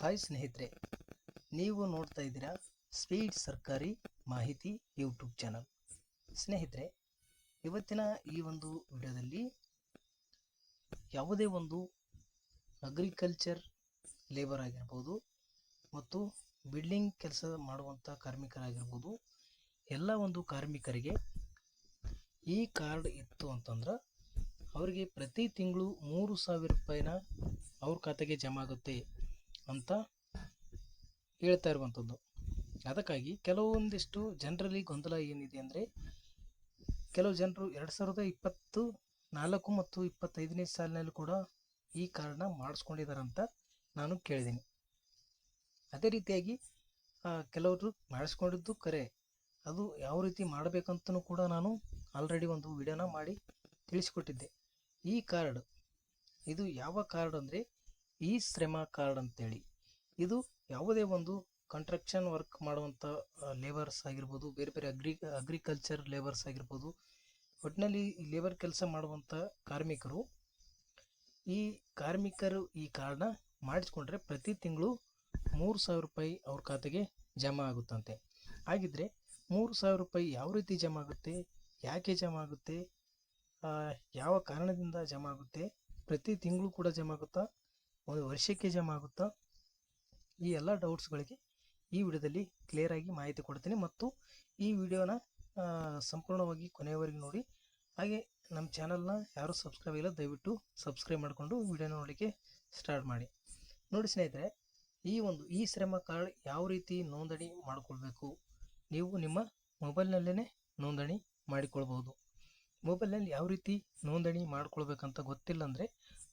Hi ಸ್ನೇಹಿತರೆ, ನೀವು ನೋಡ್ತಾ ಇದ್ದೀರಾ ಸ್ಪೀಡ್ ಸರ್ಕಾರಿ ಮಾಹಿತಿ ಯೂಟ್ಯೂಬ್ ಚಾನಲ್ ಸ್ನೇಹಿತರೆ, ಇವತ್ತಿನ ಈ ಒಂದು ವಿಡಿಯೋದಲ್ಲಿ ಯಾವುದೇ ಒಂದು ಅಗ್ರಿಕಲ್ಚರ್ ಲೇಬರ್ ಆಗಿರ್ಬೋದು ಮತ್ತು ಬಿಲ್ಡಿಂಗ್ ಕೆಲಸ ಮಾಡುವಂಥ ಕಾರ್ಮಿಕರಾಗಿರ್ಬೋದು, ಎಲ್ಲ ಒಂದು ಕಾರ್ಮಿಕರಿಗೆ ಈ ಕಾರ್ಡ್ ಇತ್ತು ಅಂತಂದ್ರೆ ಅವರಿಗೆ ಪ್ರತಿ ತಿಂಗಳು ಮೂರು ಸಾವಿರ ರೂಪಾಯಿನ ಅವ್ರ ಖಾತೆಗೆ ಜಮಾ ಆಗುತ್ತೆ. ಅಂತ ಹೇಳ್ತಾ ಇರುವಂಥದ್ದು. ಅದಕ್ಕಾಗಿ ಕೆಲವೊಂದಿಷ್ಟು ಜನರಲ್ಲಿ ಗೊಂದಲ ಏನಿದೆ ಅಂದರೆ, ಕೆಲವು ಜನರು ಎರಡು ಸಾವಿರದ ಇಪ್ಪತ್ತು ನಾಲ್ಕು ಮತ್ತು ಇಪ್ಪತ್ತೈದನೇ ಸಾಲಿನಲ್ಲಿ ಕೂಡ ಈ ಕಾರ್ಡ್ನ ಮಾಡಿಸ್ಕೊಂಡಿದ್ದಾರಂತ ನಾನು ಕೇಳಿದ್ದೀನಿ. ಅದೇ ರೀತಿಯಾಗಿ ಕೆಲವರು ಮಾಡಿಸ್ಕೊಂಡಿದ್ದು ಕರೆ. ಅದು ಯಾವ ರೀತಿ ಮಾಡಬೇಕಂತನೂ ಕೂಡ ನಾನು ಆಲ್ರೆಡಿ ಒಂದು ವಿಡಿಯೋನ ಮಾಡಿ ತಿಳಿಸಿಕೊಟ್ಟಿದ್ದೆ. ಈ ಕಾರ್ಡ್, ಇದು ಯಾವ ಕಾರ್ಡ್ ಅಂದರೆ ಈ ಶ್ರಮ ಕಾರ್ಡ್ ಅಂತೇಳಿ, ಇದು ಯಾವುದೇ ಒಂದು ಕಂಟ್ರಕ್ಷನ್ ವರ್ಕ್ ಮಾಡುವಂಥ ಲೇಬರ್ಸ್ ಆಗಿರ್ಬೋದು, ಬೇರೆ ಬೇರೆ ಅಗ್ರಿ, ಅಗ್ರಿಕಲ್ಚರ್ ಲೇಬರ್ಸ್ ಆಗಿರ್ಬೋದು ಒಟ್ಟಿನಲ್ಲಿ ಲೇಬರ್ ಕೆಲಸ ಮಾಡುವಂಥ ಕಾರ್ಮಿಕರು, ಈ ಕಾರ್ಮಿಕರು ಈ ಕಾರ್ಡ್ನ ಮಾಡಿಸ್ಕೊಂಡ್ರೆ ಪ್ರತಿ ತಿಂಗಳು ಮೂರು ಸಾವಿರ ರೂಪಾಯಿ ಅವ್ರ ಖಾತೆಗೆ ಜಮಾ ಆಗುತ್ತಂತೆ. ಹಾಗಿದ್ರೆ ಮೂರು ಸಾವಿರ ರೂಪಾಯಿ ಯಾವ ರೀತಿ ಜಮಾ ಆಗುತ್ತೆ, ಯಾಕೆ ಜಮಾ ಆಗುತ್ತೆ ಯಾವ ಕಾರಣದಿಂದ ಜಮಾ ಆಗುತ್ತೆ, ಪ್ರತಿ ತಿಂಗಳು ಕೂಡ ಜಮಾ ಆಗುತ್ತಾ ಒಂದು ವರ್ಷಕ್ಕೆ ಜಮಾ ಆಗುತ್ತಾ ಈ ಎಲ್ಲ ಡೌಟ್ಸ್ಗಳಿಗೆ ಈ ವಿಡಿಯೋದಲ್ಲಿ ಕ್ಲಿಯರ್ ಆಗಿ ಮಾಹಿತಿ ಕೊಡ್ತೀನಿ ಮತ್ತು ಈ ವಿಡಿಯೋನ ಸಂಪೂರ್ಣವಾಗಿ ಕೊನೆಯವರೆಗೆ ನೋಡಿ. ಹಾಗೆ ನಮ್ಮ ಚಾನಲ್ನ ಯಾರು ಸಬ್ಸ್ಕ್ರೈಬ್ ಇಲ್ಲ ದಯವಿಟ್ಟು ಸಬ್ಸ್ಕ್ರೈಬ್ ಮಾಡಿಕೊಂಡು ವಿಡಿಯೋ ನೋಡಲಿಕ್ಕೆ ಸ್ಟಾರ್ಟ್ ಮಾಡಿ. ನೋಡಿ ಸ್ನೇಹಿತರೆ, ಈ ಒಂದು, ಈ ಶ್ರಮ ಕಾರ್ಡ್ ಯಾವ ರೀತಿ ನೋಂದಣಿ ಮಾಡಿಕೊಳ್ಬೇಕು? ನೀವು ನಿಮ್ಮ ಮೊಬೈಲ್ನಲ್ಲೇ ನೋಂದಣಿ ಮಾಡಿಕೊಳ್ಬೋದು. ಮೊಬೈಲ್ನಲ್ಲಿ ಯಾವ ರೀತಿ ನೋಂದಣಿ ಮಾಡಿಕೊಳ್ಬೇಕಂತ ಗೊತ್ತಿಲ್ಲ ಅಂದರೆ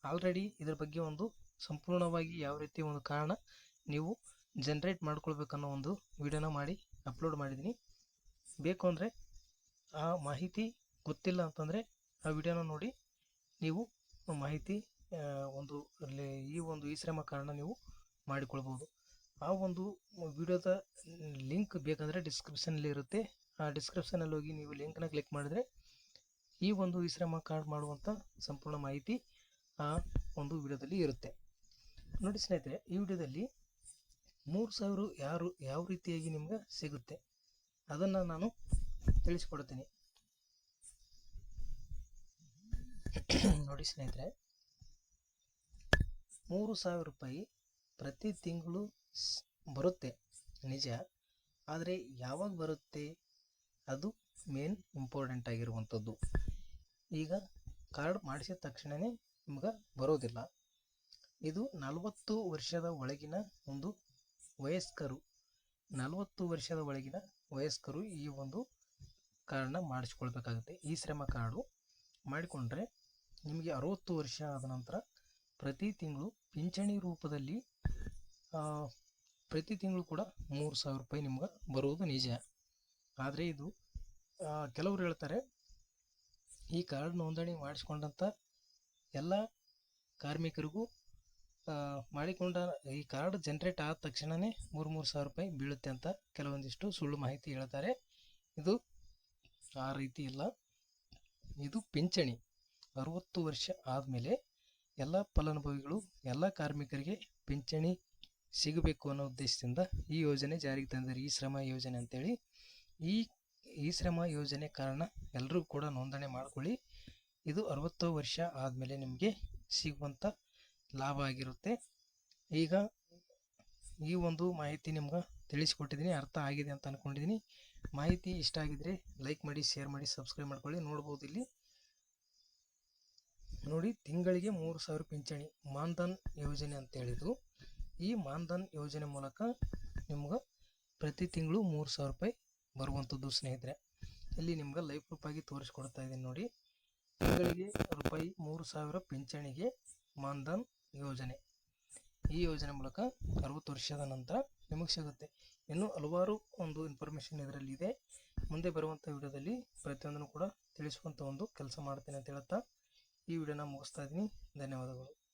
ಆಲ್ರೆಡಿ ಇದ್ರ ಬಗ್ಗೆ ಒಂದು ಸಂಪೂರ್ಣವಾಗಿ ಯಾವ ರೀತಿ ಒಂದು ಕಾರಣ ನೀವು ಜನ್ರೇಟ್ ಮಾಡ್ಕೊಳ್ಬೇಕನ್ನೋ ಒಂದು ವಿಡಿಯೋನ ಮಾಡಿ ಅಪ್ಲೋಡ್ ಮಾಡಿದ್ದೀನಿ. ಬೇಕು ಅಂದರೆ ಆ ಮಾಹಿತಿ ಗೊತ್ತಿಲ್ಲ ಅಂತಂದರೆ ಆ ವಿಡಿಯೋನ ನೋಡಿ ನೀವು ಮಾಹಿತಿ ಒಂದು ಈ ಒಂದು ಈ ಶ್ರಮ ಕಾರಣ ನೀವು ಮಾಡಿಕೊಳ್ಬೋದು. ಆ ಒಂದು ವಿಡಿಯೋದ ಲಿಂಕ್ ಬೇಕಂದರೆ ಡಿಸ್ಕ್ರಿಪ್ಷನಲ್ಲಿ ಇರುತ್ತೆ. ಆ ಡಿಸ್ಕ್ರಿಪ್ಷನಲ್ಲಿ ಹೋಗಿ ನೀವು ಲಿಂಕ್ನ ಕ್ಲಿಕ್ ಮಾಡಿದರೆ ಈ ಒಂದು ಈ ಶ್ರಮ ಕಾರ್ಡ್ ಮಾಡುವಂಥ ಸಂಪೂರ್ಣ ಮಾಹಿತಿ ಆ ಒಂದು ವಿಡಿಯೋದಲ್ಲಿ ಇರುತ್ತೆ. ನೋಡಿ ಸ್ನೇಹಿತರೆ, ಈ ವಿಡಿಯೋದಲ್ಲಿ ಮೂರು ಸಾವಿರ ಯಾರು ಯಾವ ರೀತಿಯಾಗಿ ನಿಮ್ಗೆ ಸಿಗುತ್ತೆ ಅದನ್ನು ನಾನು ತಿಳಿಸ್ಕೊಡ್ತೀನಿ. ನೋಡಿ ಸ್ನೇಹಿತರೆ, ಮೂರು ಸಾವಿರ ರೂಪಾಯಿ ಪ್ರತಿ ತಿಂಗಳು ಬರುತ್ತೆ, ನಿಜ. ಆದರೆ ಯಾವಾಗ ಬರುತ್ತೆ? ಅದು ಮೇನ್ ಇಂಪಾರ್ಟೆಂಟ್ ಆಗಿರುವಂಥದ್ದು. ಈಗ ಕಾರ್ಡ್ ಮಾಡಿಸಿದ ತಕ್ಷಣವೇ ನಿಮ್ಗೆ ಬರೋದಿಲ್ಲ. ಇದು ನಲವತ್ತು ವರ್ಷದ ಒಳಗಿನ ಒಂದು ವಯಸ್ಕರು. ನಲವತ್ತು ವರ್ಷದ ಒಳಗಿನ ವಯಸ್ಕರು ಈ ಒಂದು ಕಾರ್ಡನ್ನ ಮಾಡಿಸ್ಕೊಳ್ಬೇಕಾಗುತ್ತೆ. ಈ ಶ್ರಮ ಕಾರ್ಡು ಮಾಡಿಕೊಂಡ್ರೆ ನಿಮಗೆ ಅರವತ್ತು ವರ್ಷ ಆದ ನಂತರ ಪ್ರತಿ ತಿಂಗಳು ಪಿಂಚಣಿ ರೂಪದಲ್ಲಿ ಪ್ರತಿ ತಿಂಗಳು ಕೂಡ ಮೂರು ಸಾವಿರ ರೂಪಾಯಿ ನಿಮ್ಗೆ ಬರುವುದು ನಿಜ. ಆದರೆ ಇದು ಕೆಲವರು ಹೇಳ್ತಾರೆ, ಈ ಕಾರ್ಡ್ ನೋಂದಣಿ ಮಾಡಿಸ್ಕೊಂಡಂಥ ಎಲ್ಲ ಕಾರ್ಮಿಕರಿಗೂ ಮಾಡಿಕೊಂಡ ಈ ಕಾರ್ಡ್ ಜನ್ರೇಟ್ ಆದ ತಕ್ಷಣವೇ ಮೂರು ಮೂರು ಸಾವಿರ ರೂಪಾಯಿ ಬೀಳುತ್ತೆ ಅಂತ ಕೆಲವೊಂದಿಷ್ಟು ಸುಳ್ಳು ಮಾಹಿತಿ ಹೇಳ್ತಾರೆ. ಇದು ಆ ರೀತಿ ಇಲ್ಲ. ಇದು ಪಿಂಚಣಿ. ಅರುವತ್ತು ವರ್ಷ ಆದಮೇಲೆ ಎಲ್ಲ ಫಲಾನುಭವಿಗಳು, ಎಲ್ಲ ಕಾರ್ಮಿಕರಿಗೆ ಪಿಂಚಣಿ ಸಿಗಬೇಕು ಅನ್ನೋ ಉದ್ದೇಶದಿಂದ ಈ ಯೋಜನೆ ಜಾರಿಗೆ ತಂದಿದ್ದಾರೆ. ಈ ಶ್ರಮ ಯೋಜನೆ ಅಂತೇಳಿ. ಈ ಈ ಶ್ರಮ ಯೋಜನೆ ಕಾರಣ ಎಲ್ಲರೂ ಕೂಡ ನೋಂದಣಿ ಮಾಡ್ಕೊಳ್ಳಿ. ಇದು ಅರವತ್ತು ವರ್ಷ ಆದಮೇಲೆ ನಿಮಗೆ ಸಿಗುವಂಥ ಲಾಭ ಆಗಿರುತ್ತೆ. ಈಗ ಈ ಒಂದು ಮಾಹಿತಿ ನಿಮ್ಗೆ ತಿಳಿಸ್ಕೊಟ್ಟಿದ್ದೀನಿ, ಅರ್ಥ ಆಗಿದೆ ಅಂತ ಅಂದ್ಕೊಂಡಿದ್ದೀನಿ ಮಾಹಿತಿ ಇಷ್ಟ ಆಗಿದ್ರೆ ಲೈಕ್ ಮಾಡಿ, ಶೇರ್ ಮಾಡಿ, ಸಬ್ಸ್ಕ್ರೈಬ್ ಮಾಡ್ಕೊಳ್ಳಿ. ನೋಡ್ಬೋದು ಇಲ್ಲಿ. ನೋಡಿ, ತಿಂಗಳಿಗೆ ಮೂರು ಸಾವಿರ ಪಿಂಚಣಿ ಮಾನ್ಧನ್ ಯೋಜನೆ ಅಂತ ಹೇಳಿದ್ರು. ಈ ಮಾನ್ಧನ್ ಯೋಜನೆ ಮೂಲಕ ನಿಮ್ಗೆ ಪ್ರತಿ ತಿಂಗಳು ಮೂರು ಸಾವಿರ ರೂಪಾಯಿ ಬರುವಂಥದ್ದು ಸ್ನೇಹಿತರೆ. ಇಲ್ಲಿ ನಿಮ್ಗೆ ಲೈಫ್ ಆಗಿ ತೋರಿಸ್ಕೊಡ್ತಾ ಇದ್ದೀನಿ ನೋಡಿ. ತಿಂಗಳಿಗೆ ರೂಪಾಯಿ ಮೂರು ಸಾವಿರ ಪಿಂಚಣಿಗೆ ಮಾನ್ಧನ್ ಯೋಜನೆ. ಈ ಯೋಜನೆ ಮೂಲಕ ಅರವತ್ತು ವರ್ಷದ ನಂತರ ನಿಮಗೆ ಸಿಗುತ್ತೆ. ಇನ್ನೂ ಹಲವಾರು ಒಂದು ಇನ್ಫಾರ್ಮೇಷನ್ ಇದರಲ್ಲಿ ಇದೆ. ಮುಂದೆ ಬರುವಂಥ ವಿಡಿಯೋದಲ್ಲಿ ಪ್ರತಿಯೊಂದನ್ನು ಕೂಡ ತಿಳಿಸುವಂಥ ಒಂದು ಕೆಲಸ ಮಾಡ್ತೇನೆ ಅಂತ ಹೇಳುತ್ತಾ ಈ ವಿಡಿಯೋನ ಮುಗಿಸ್ತಾ ಇದ್ದೀನಿ. ಧನ್ಯವಾದಗಳು.